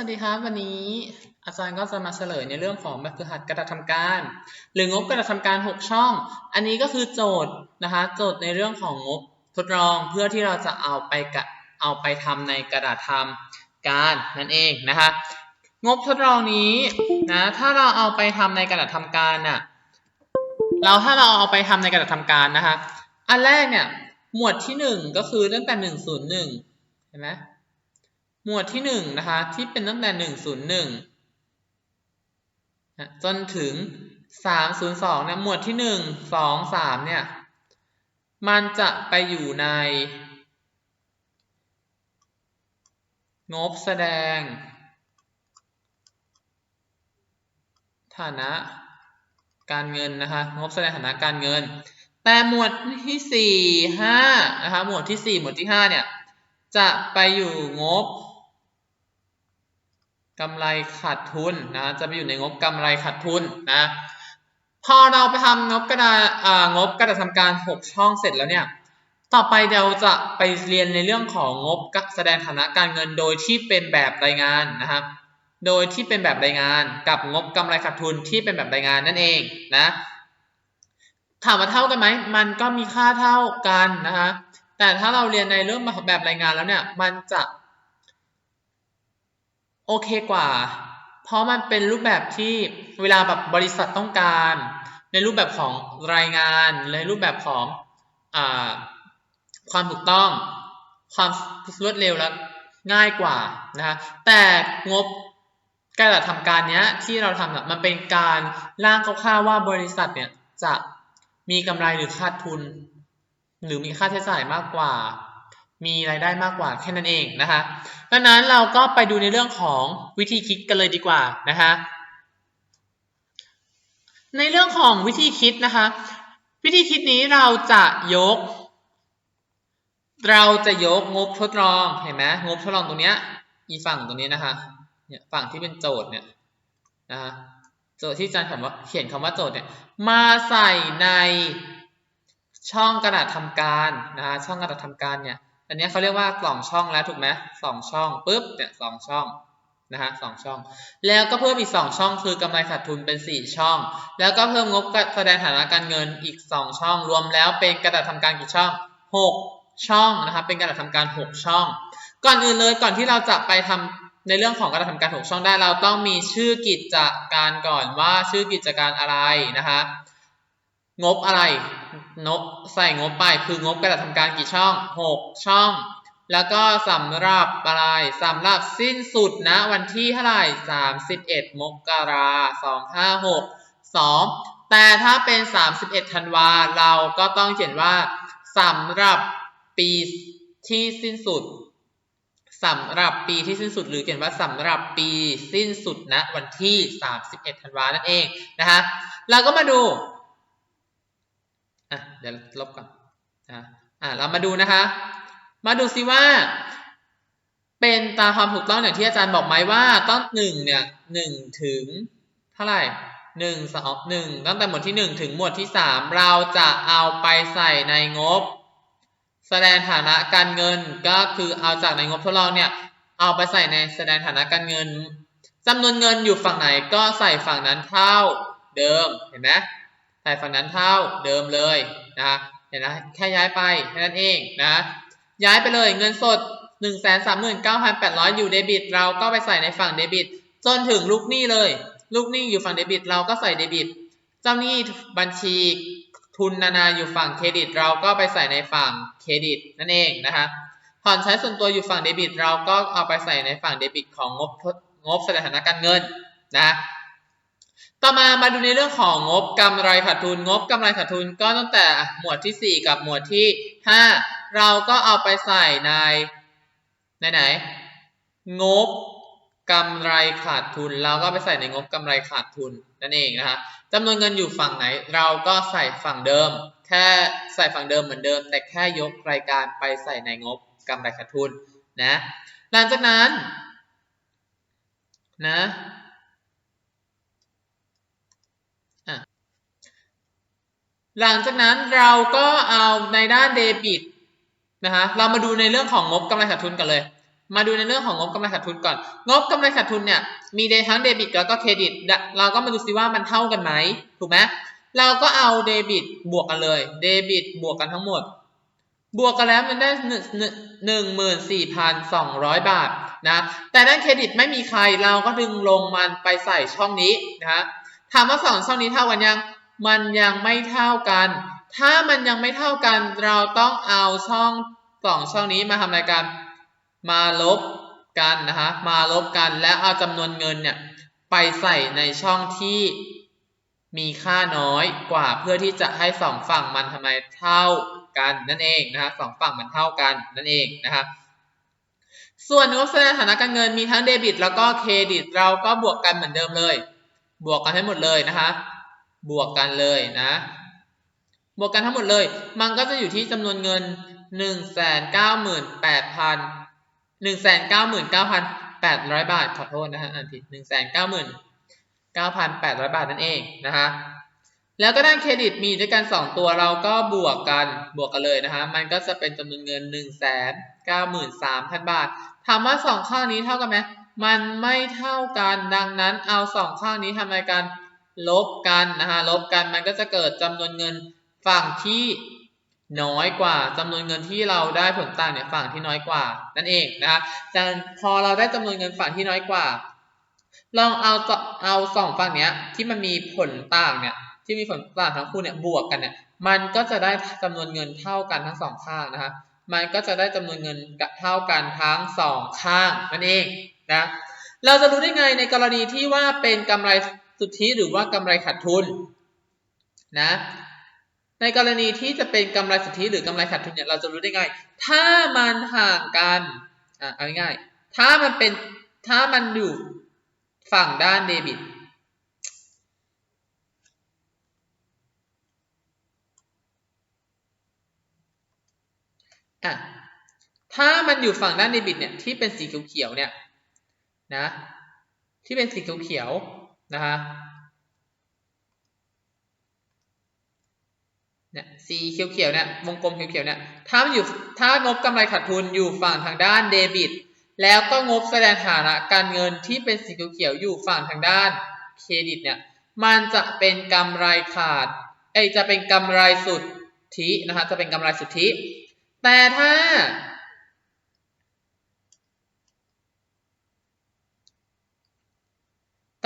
วัสดีครับวันนี้อาจารย์ก็จะมาเฉลยในเรื่องของแบบฝึกหัดกระดาษทำการ หรืองบกระดาษทำการ 6 ช่อง อันนี้ก็คือโจทย์นะคะโจทย์ในเรื่องของงบทดลองเพื่อที่เราจะเอาไปกะเอาไปทำในกระดาษทำการนั่นเองนะคะงบทดลองนี้นะถ้าเราเอาไปทำในกระดาษทำการน่ะเราถ้าเราเอาไปทำในกระดาษทำการนะคะอันแรกเนี่ยหมวดที่หนึ่งก็คือตั้งแต่หนึ่งศูนย์หนึ่งเห็นไหม หมวดที่หนึ่งนะคะที่เป็นตั้งแต่หนึ่งศูนย์หนึ่งจนถึงสามศูนย์สองเนี่ยหมวดที่หนึ่งสองสามเนี่ยมันจะไปอยู่ใน งบแสดง ฐานะการเงินนะคะงบแสดงฐานะการเงิน แต่หมวดที่สี่ห้านะคะหมวดที่สี่หมวดที่ห้าเนี่ย จะไปอยู่งบ กำไรขาดทุนนะ จะไปอยู่ในงบกำไรขาดทุนนะ พอเราไปทำงบกระดาอ่างบกระดาษทำการ 6 ช่องเสร็จแล้วเนี่ย ต่อไปเราจะไปเรียนในเรื่องของงบแสดงฐานะการเงินโดยที่เป็นแบบรายงานนะครับ โดยที่เป็นแบบรายงานกับงบกำไรขาดทุนที่เป็นแบบรายงานนั่นเองนะ ถามว่าเท่ากันไหม มันก็มีค่าเท่ากันนะคะแต่ถ้าเราเรียนในเรื่องแบบรายงานแล้วเนี่ย มันจะ โอเคกว่า เพราะมันเป็นรูปแบบที่เวลาแบบบริษัทต้องการ ในรูปแบบของรายงาน ในรูปแบบของอความถูกต้อง ความรวดเร็วและง่ายกว่านะฮะแต่งบการทำการเนี้ยที่เราทำมันเป็นการร่างคร่าวๆว่าบริษัทเนี่ยจะมีกำไรหรือขาดทุน หรือมีค่าใช้จ่ายมากกว่า มีรายได้มากกว่าแค่นั้นเองนะคะดังนั้นเราก็ไปดูในเรื่องของวิธีคิดกันเลยดีกว่านะคะในเรื่องของวิธีคิดนะคะ วิธีคิดนี้เราจะยก เราจะยกงบทดลองเห็นไหมงบทดลองตรงเนี้ยอีฝั่งตรงนี้นะคะเนี่ยฝั่งที่เป็นโจทย์เนี่ยนะคะโจทย์ที่อาจารย์เขียนว่าเขียนคำว่าโจทย์เนี่ยมาใส่ในช่องกระดาษทำการนะคะช่องกระดาษทำการเนี่ย อันนี้เขาเรียกว่ากล่องช่องแล้วถูกไหมสองช่องปุ๊บเนี่ยสองช่องนะฮะสองช่อง แล้วก็เพิ่มอีกสองช่อง คือกำไรขาดทุนเป็นสี่ช่อง แล้วก็เพิ่มงบแสดงฐานะการเงินอีกสองช่อง รวมแล้วเป็นกระดาษทำการกี่ช่องหกช่องนะครับ เป็นกระดาษทำการหกช่อง ก่อนอื่นเลยก่อนที่เราจะไปทำในเรื่องของกระดาษทำการหกช่องได้เราต้องมีชื่อกิจการก่อนว่าชื่อกิจการอะไรนะคะ งบอะไรนบใส่งบไปคืองบกระดาษทำการกี่ช่อง 6 ช่อง แล้วก็สำหรับอะไรสำหรับสิ้นสุดนะวันที่เท่าไหร่31 มกราคม2562 แต่ถ้าเป็น 31 ธันวาเราก็ต้องเขียนว่าสำหรับปีที่สิ้นสุดสำหรับปีที่สิ้นสุดหรือเขียนว่าสำหรับปีสิ้นสุดนะวันที่ 31 ธันวานั่นเองนะคะเราก็มาดู อะเดี๋ยวลบก่อนอะอะเรามาดูนะคะ มาดูซิว่า เป็นตามความถูกต้องอย่างที่อาจารย์บอกไหมว่าต้องหนึ่งเนี่ยหนึ่งถึงเท่าไหร่หนึ่งสองหนึ่งตั้งแต่หมวดที่หนึ่งถึงหมวดที่สามเราจะเอาไปใส่ในงบ แสดงฐานะการเงินก็คือเอาจากในงบทดลองเนี่ยเอาไปใส่ในแสดงฐานะการเงินจำนวนเงินอยู่ฝั่งไหนก็ใส่ฝั่งนั้นเท่าเดิมเห็นไหม ใส่ฝั่งนั้นเท่าเดิมเลยนะเห็นไหมแค่ย้ายไปแค่นั้นเองนะย้ายไปเลยเงินสด 1 3 9 8 0 0 อยู่เดบิต เราก็ไปใส่ในฝั่งเดบิต จนถึงลูกหนี้เลย ลูกหนี้อยู่ฝั่งเดบิต เราก็ใส่เดบิต เจ้าหนี้บัญชีทุนนานาอยู่ฝั่งเครดิต เราก็ไปใส่ในฝั่งเครดิตนั่นเองนะคะผ่อนใช้ส่วนตัวอยู่ฝั่งเดบิต เราก็เอาไปใส่ในฝั่งเดบิตของงบงบสถานะการเงินนะ ต่อมามาดูในเรื่องของงบกำไรขาดทุนงบกำไรขาดทุนก็ตั้งแต่หมวดที่ 4 กับหมวดที่ 5 เราก็เอาไปใส่ในในไหนงบกำไรขาดทุน เราก็ไปใส่ในงบกำไรขาดทุนนั่นเองนะคะจำนวนเงินอยู่ฝั่งไหน เราก็ใส่ฝั่งเดิม แค่ใส่ฝั่งเดิมเหมือนเดิม แต่แค่ยกรายการไปใส่ในงบกำไรขาดทุนนะหลังจากนั้นนะ หลังจากนั้นเราก็เอาในด้านเดบิตนะคะเรามาดูในเรื่องของงบกำไรขาดทุนกันเลย มาดูในเรื่องของงบกำไรขาดทุนก่อน งบกำไรขาดทุนเนี่ยมีทั้งเดบิตแล้วก็เครดิต เราก็มาดูซิว่ามันเท่ากันไหมถูกไหมเราก็เอาเดบิตบวกกันเลยเดบิตบวกกันทั้งหมด บวกกันแล้วมันได้หนึ่งหนึ่งหมื่นสี่พันสองร้อยบาทนะแต่ด้านเครดิตไม่มีใครเราก็ดึงลงมันไปใส่ช่องนี้นะถามว่าสองช่องนี้เท่ากันยัง มันยังไม่เท่ากัน ถ้ามันยังไม่เท่ากัน เราต้องเอาช่องสองช่องนี้มาทำอะไรกัน มาลบกันนะคะมาลบกันแล้วเอาจำนวนเงินเนี่ยไปใส่ในช่องที่มีค่าน้อยกว่าเพื่อที่จะให้สองฝั่งมันทำไมเท่ากันนั่นเองนะคะสองฝั่งมันเท่ากันนั่นเองนะคะส่วนงบแสดงฐานะการเงินมีทั้งเดบิต แล้วก็เครดิต เราก็บวกกันเหมือนเดิมเลย บวกกันให้หมดเลยนะคะ บวกกันเลยนะ บวกกันทั้งหมดเลย มันก็จะอยู่ที่จำนวนเงินหนึ่งแสนเก้าหมื่นแปดพันหนึ่งแสนเก้าหมื่นเก้าพันแปดร้อยบาท ขอโทษนะฮะอ่านผิดหนึ่งแสนเก้าหมื่นเก้าพันแปดร้อยบาทนั่นเองนะคะแล้วก็ด้านเครดิตมีด้วยกันสองตัวเราก็บวกกันบวกกันเลยนะคะมันก็จะเป็นจำนวนเงินหนึ่งแสนเก้าหมื่นสามพันบาทถามว่าสองข้างนี้เท่ากันไหมมันไม่เท่ากันดังนั้นเอาสองข้างนี้ทำอะไรกัน ลบกันนะคะลบกันมันก็จะเกิดจำนวนเงินฝั่งที่น้อยกว่าจำนวนเงินที่เราได้ผลต่างเนี่ยฝั่งที่น้อยกว่า นั่นเองนะคะดังพอเราได้จำนวนเงินฝั่งที่น้อยกว่า ลองเอาเอาสองฝั่งเนี้ยที่มันมีผลต่างเนี่ยที่มีผลต่างทั้งคู่เนี่ยบวกกันเนี่ยมันก็จะได้จำนวนเงินเท่ากันทั้งสองข้างนะคะมันก็จะได้จำนวนเงินเท่ากันทั้งสองข้างนั่นเองนะเราจะรู้ได้ไงในกรณีที่ว่าเป็นกำไร สุทธิหรือว่ากำไรขาดทุนนะในกรณีที่จะเป็นกำไรสุทธิหรือกำไรขาดทุนเนี่ยเราจะรู้ได้ไง ถ้ามันห่างกันอะเอาง่ายๆถ้ามันเป็นถ้ามันอยู่ฝั่งด้านเดบิตอะถ้ามันอยู่ฝั่งด้านเดบิตเนี่ยที่เป็นสีเขียวๆเนี่ยนะที่เป็นสีเขียวๆ นะคะเนี่ยสีเขียวๆเนี่ยวงกลมเขียวๆเนี่ยถ้ามันอยู่ถ้างบกำไรขาดทุนอยู่ฝั่งทางด้านเดบิต แล้วก็งบแสดงฐานะการเงินที่เป็นสีเขียวๆอยู่ฝั่งทางด้านเครดิตเนี่ยมันจะเป็นกำไรขาดเอ้จะเป็นกำไรสุทธินะคะจะเป็นกำไรสุทธิ แต่ถ้า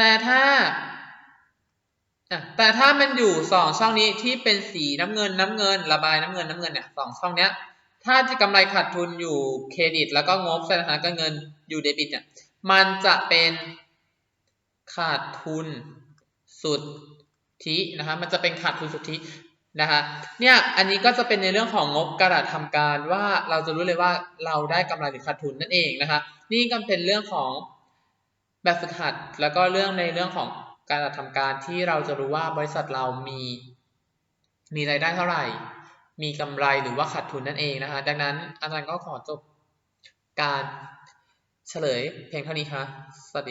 แต่ถ้าแต่ถ้ามันอยู่สองช่องนี้ที่เป็นสีน้ำเงินน้ำเงิน ระบายน้ำเงินน้ำเงินเนี่ยสองช่องเนี้ย ถ้าที่กำไรขาดทุนอยู่เครดิต แล้วก็งบสดงฐานะการเงินอยู่เดบิตเนี่ยมันจะเป็นขาดทุนสุดทินะคะมันจะเป็นขาดทุนสุทธินะคะเนี่ยอันนี้ก็จะเป็นในเรื่องของงบกระดาษทำการว่าเราจะรู้เลยว่าเราได้กำไรหรือขาดทุนนั่นเองนะคะนี่ก็เป็นเรื่องของ แบบฝึกหัดแล้วก็เรื่องในเรื่องของการทำการที่เราจะรู้ว่าบริษัทเรามีมีรายได้เท่าไหร่ มีกำไรหรือว่าขาดทุนนั่นเองนะคะ ดังนั้นอาจารย์ก็ขอจบการเฉลยเพียงเท่านี้ค่ะ สวัสดี